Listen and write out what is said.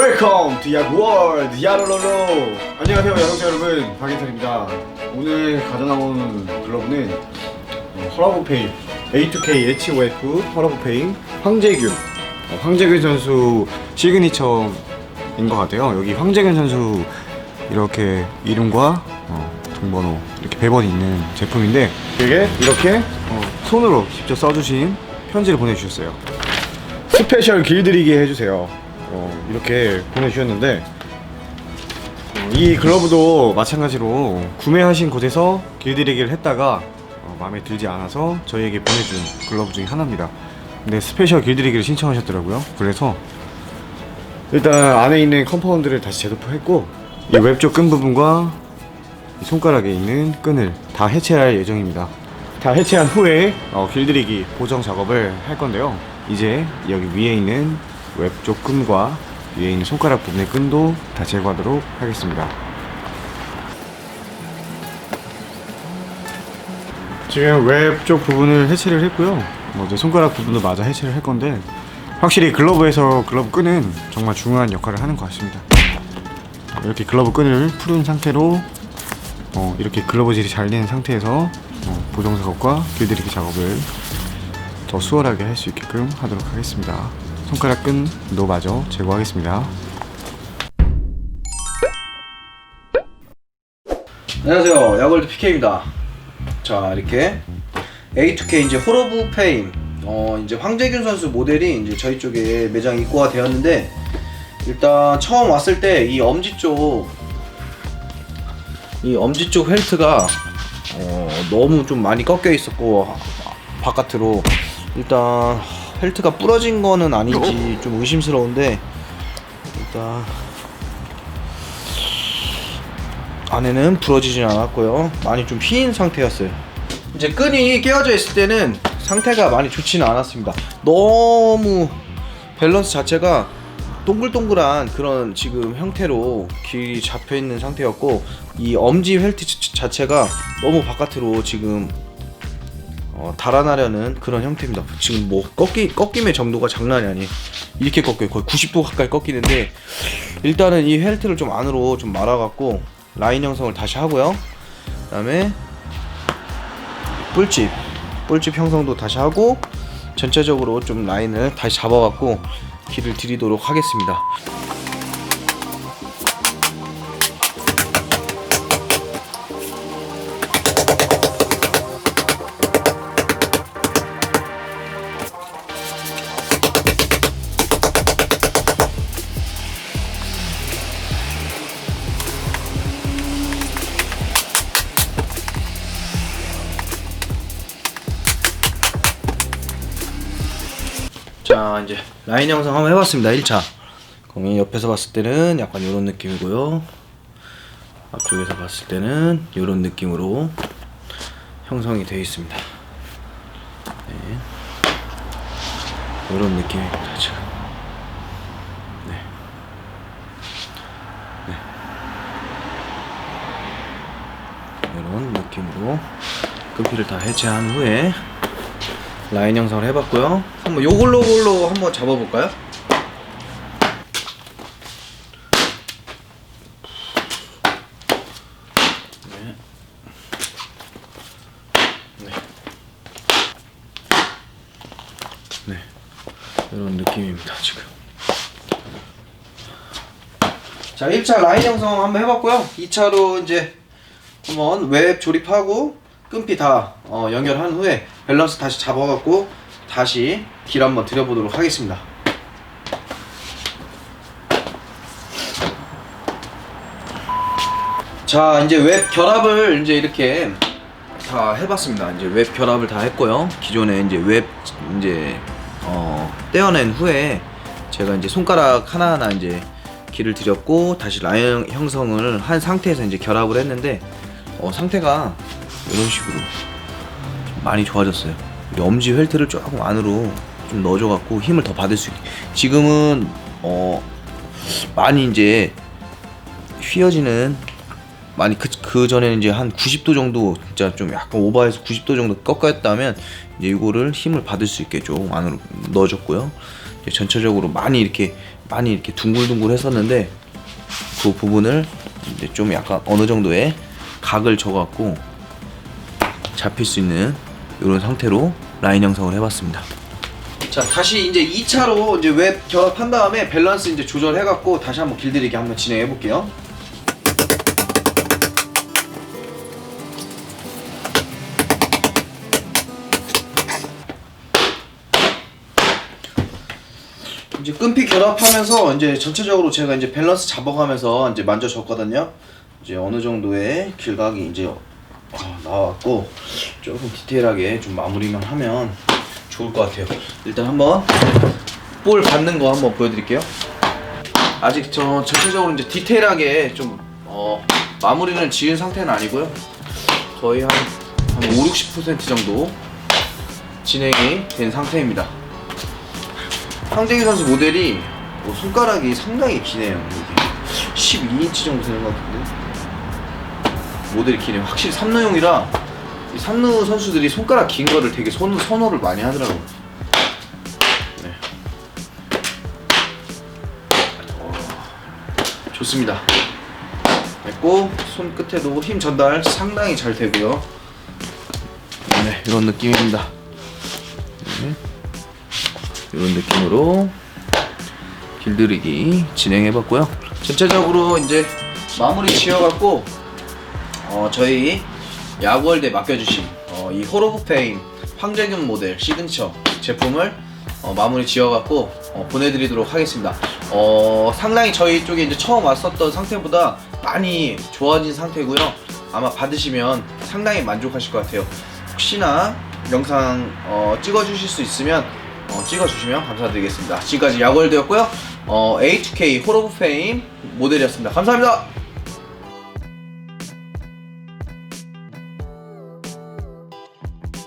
웰컴 to 야구월드 야로로로 안녕하세요 야구자 여러분. 박인선입니다. 오늘 가져나온 글러브는 어, 허라브페인 A2K H5F 허라브페인 황재균. 어, 황재균 선수 시그니처인 것 같아요. 여기 황재균 선수 이렇게 이름과 어, 등번호 이렇게 배번이 있는 제품인데 이게 이렇게 어, 손으로 직접 써주신 편지를 보내주셨어요. 스페셜 길들이기 해주세요. 어, 이렇게 보내주셨는데 어, 이 글러브도 마찬가지로 구매하신 곳에서 길들이기를 했다가 어, 마음에 들지 않아서 저희에게 보내준 글러브 중에 하나입니다. 근데 스페셜 길들이기를 신청하셨더라고요. 그래서 일단 안에 있는 컴파운드를 다시 재도포했고 이 웹쪽 끈 부분과 이 손가락에 있는 끈을 다 해체할 예정입니다. 다 해체한 후에 어, 길들이기 보정 작업을 할 건데요. 이제 여기 위에 있는 웹 쪽 끈과 위에 있는 손가락 부분의 끈도 다 제거하도록 하겠습니다. 지금 웹 쪽 부분을 해체를 했고요. 뭐 이제 손가락 부분도 마저 해체를 할 건데 확실히 글러브에서 글러브 끈은 정말 중요한 역할을 하는 것 같습니다. 이렇게 글러브 끈을 풀은 상태로 어, 이렇게 글러브질이 잘된 상태에서 어, 보정 작업과 길들이기 작업을 더 수월하게 할 수 있게끔 하도록 하겠습니다. 손가락 끈도 마저 제거하겠습니다. 안녕하세요. 야골드 PK입니다. 자, 이렇게 A2K 이제 호러브 페인 어 이제 황재균 선수 모델이 이제 저희 쪽에 매장 입고가 되었는데 일단 처음 왔을 때 이 엄지 쪽 이 엄지 쪽 헬트가 어 너무 좀 많이 꺾여 있었고 아, 바깥으로 일단 헬트가 부러진 거는 아닌지 좀 의심스러운데 일단 안에는 부러지진 않았고요. 많이 좀 휘인 상태였어요. 이제 끈이 깨어져 있을 때는 상태가 많이 좋지는 않았습니다. 너무 밸런스 자체가 동글동글한 그런 지금 형태로 길이 잡혀 있는 상태였고 이 엄지 자- 자체가 너무 바깥으로 지금 어, 달아나려는 그런 형태입니다. 지금 뭐 꺾기 꺾임의 정도가 장난이 아니에요. 이렇게 꺾여요. 거의 90도 가까이 꺾이는데 일단은 이 헬트를 좀 안으로 좀 말아갖고 라인 형성을 다시 하고요. 그다음에 뿔집 뿔집 형성도 다시 하고 전체적으로 좀 라인을 다시 잡아갖고 길을 들이도록 하겠습니다. 자 이제 라인 형성 한번 해봤습니다 1차 공이 옆에서 봤을 때는 약간 이런 느낌이고요 앞쪽에서 봤을 때는 이런 느낌으로 형성이 되어 있습니다 네. 이런 느낌입니다 지금 네. 네. 이런 느낌으로 끈피를 다 해체한 후에 라인 형성을 해봤고요. 한번 요걸로 걸로 한번 잡아볼까요? 네. 네. 네. 이런 느낌입니다, 지금. 자, 1차 라인 형성 한번 해봤고요. 2차로 이제 한번 웹 조립하고 끈피 다 어, 연결한 후에 밸런스 다시 잡아갖고 다시 길 한번 들여보도록 하겠습니다. 자 이제 웹 결합을 이제 이렇게 다 해봤습니다. 이제 웹 결합을 다 했고요. 기존에 이제 웹 이제 어, 떼어낸 후에 제가 이제 손가락 하나하나 이제 길을 들였고 다시 라인 형성을 한 상태에서 이제 결합을 했는데 어, 상태가 이런 식으로 좀 많이 좋아졌어요. 이 엄지 헬트를 조금 안으로 좀 넣어줘갖고 힘을 더 받을 수 있게. 지금은 어 많이 이제 휘어지는 많이 그, 그 전에는 이제 한 90도 정도 진짜 좀 약간 오버해서 90도 정도 꺾였다면 이제 이거를 힘을 받을 수 있게 좀 안으로 넣어줬고요. 전체적으로 많이 이렇게 많이 이렇게 둥글둥글 했었는데 그 부분을 이제 좀 약간 어느 정도의 각을 줘갖고 잡힐 수 있는 이런 상태로 라인 형성을 해봤습니다. 자 다시 이제 2차로 이제 웹 결합한 다음에 밸런스 이제 조절해갖고 다시 한번 길들이기 한번 진행해 볼게요. 이제 끈피 결합하면서 이제 전체적으로 제가 이제 밸런스 잡아가면서 이제 만져줬거든요. 이제 어느 정도의 길각이 이제 어, 나왔고 조금 디테일하게 좀 마무리만 하면 좋을 것 같아요. 일단 한번 볼 받는 거 한번 보여드릴게요. 아직 저 전체적으로 이제 디테일하게 좀 어, 마무리는 지은 상태는 아니고요. 거의 한, 한 5, 60% 정도 진행이 된 상태입니다. 황재기 선수 모델이 뭐 손가락이 상당히 기네요. 이게 12인치 정도 되는 것 같은데 모델이 기네요. 확실히 삼루용이라 이 삼루 선수들이 손가락 긴 거를 되게 선, 선호를 많이 하더라고요. 네. 어, 좋습니다. 됐고 손 끝에도 힘 전달 상당히 잘 되고요. 네, 이런 느낌입니다. 네. 이런 느낌으로 길들이기 진행해봤고요. 전체적으로 이제 마무리 지어갖고 어, 저희 야구월드에 맡겨주신 어, 이 호로브 페인 황재균 모델 시그니처 제품을 어, 마무리 지어갖고 어, 보내드리도록 하겠습니다. 어, 상당히 저희 쪽에 이제 처음 왔었던 상태보다 많이 좋아진 상태고요. 아마 받으시면 상당히 만족하실 것 같아요. 혹시나 영상 어, 찍어주실 수 있으면 어, 찍어주시면 감사드리겠습니다. 지금까지 야구월드였고요. 어, A2K 호로브 페임 모델이었습니다. 감사합니다.